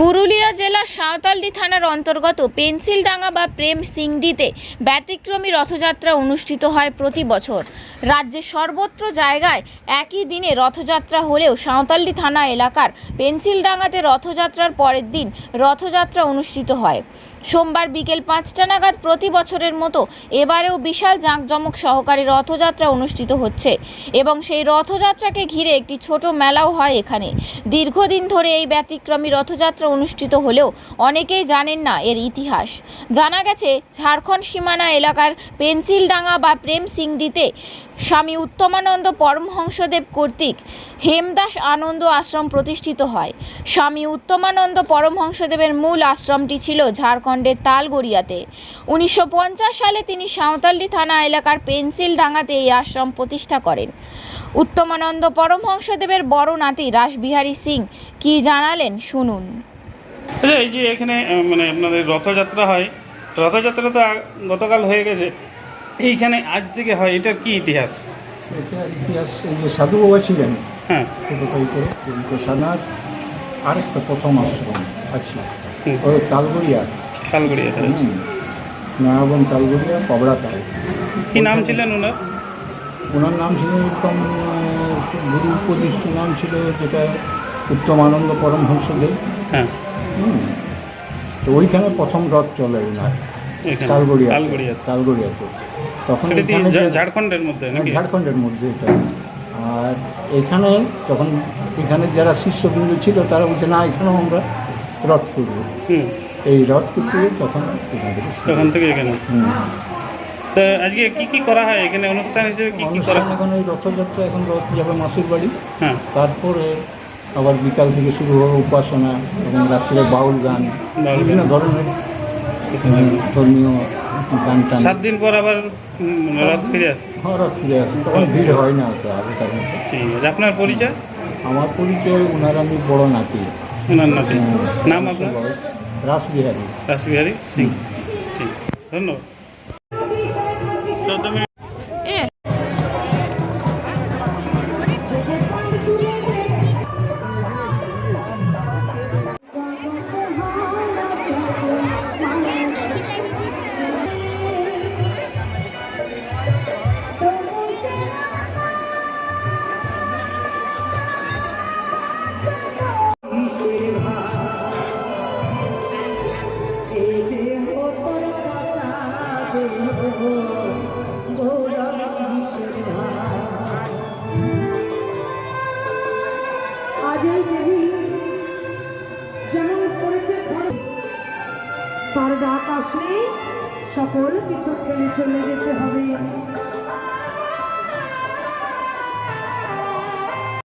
পুরুলিয়া জেলার সাঁওতালডি থানার অন্তর্গত পেন্সিলডাঙ্গা বা প্রেম সিংডিতে ব্যতিক্রমী রথযাত্রা অনুষ্ঠিত হয় প্রতি বছর। রাজ্যের সর্বত্র জায়গায় একই দিনে রথযাত্রা হলেও সাঁওতালডি থানা এলাকার পেন্সিলডাঙ্গাতে রথযাত্রার পরের দিন রথযাত্রা অনুষ্ঠিত হয়। সোমবার বিকেল পাঁচটা নাগাদ প্রতি বছরের মতো এবারেও বিশাল জাঁকজমক সহকারে রথযাত্রা অনুষ্ঠিত হচ্ছে এবং সেই রথযাত্রাকে ঘিরে একটি ছোট মেলাও হয় এখানে। দীর্ঘদিন ধরে এই ব্যতিক্রমী রথযাত্রা অনুষ্ঠিত হলেও অনেকেই জানেন না এর ইতিহাস। জানা গেছে, ঝাড়খণ্ড সীমানা এলাকার পেন্সিলডাঙ্গা বা প্রেম সিংডিতে স্বামী উত্তমানন্দ পরমহংসদেব কর্তৃক হেমদাস আনন্দ আশ্রম প্রতিষ্ঠিত হয়। স্বামী উত্তমানন্দ পরমহংসদেবের মূল আশ্রমটি ছিল ঝাড়খণ্ডের তালগড়িয়াতে। উনিশশো পঞ্চাশ সালে তিনি সাঁওতালডি থানা এলাকার পেন্সিল পেন্সিলডাঙ্গাতে এই আশ্রম প্রতিষ্ঠা করেন। উত্তমানন্দ পরমহংসদেবের বড় নাতি রাসবিহারী সিং কি জানালেন শুনুন। এই যে এখানে মানে আপনাদের রথযাত্রা হয়। রথযাত্রা তো গতকাল হয়ে গেছে। এইখানে আজ থেকে হয় এটার কি ইতিহাস? এটা ইতিহাস এই যে সাধু বাবা ছিলেন হ্যাঁ। সানার আরেকটা প্রথম আশ্রম হুম। ওই তালগড়িয়া তালগড়িয়াতে নয়াবন তালগড়িয়া কবড়া তাল কি নাম ছিলেন ওনার? ওনার নাম ছিল উত্তম গুরু উপদিষ্ট নাম ছিল যেটা উত্তম আনন্দ পরমহংসদেব হ্যাঁ। তো ওইখানে প্রথম রথ চলে ওনার তালগড়িয়া তালগড়িয়াতে তালগড়িয়াতে তখন ঝাড়খণ্ডের মধ্যে নাকি? ঝাড়খণ্ডের মধ্যে এটা। আর এখানে তখন এখানে যারা শিষ্যবৃন্দ ছিল তারা বলছে না এখানেও আমরা রথ করব। এই রথ করতে তখন তখন থেকে এখানে। তো আজকে কি কি করা হয়? এখানে অনুষ্ঠান হিসেবে কি কি করা এখন এই রথযাত্রা এখন রথ যাবে মাসির বাড়ি। হ্যাঁ। তারপরে আবার বিকাল থেকে শুরু হবে উপাসনা এবং রাত্রে বাউল গান বিভিন্ন ধরনের ধর্মীয় টান সাত দিন পর আবার রথ ফিরে আসে। হ্যাঁ, রথ ফিরে আসে। তখন ভিড় হয় না তো ঠিক আছে আপনার পরিচয়? আমার পরিচয় ওনার আমি বড় নাতি। ওনার নাতি? নাম আপনার? রাসবিহারী। রাসবিহারী সিং। ঠিক ধন্যবাদ। চোদ্দ মিনিট তার ডাক আসলে সকল কিছু ফেলে চলে যেতে হবে।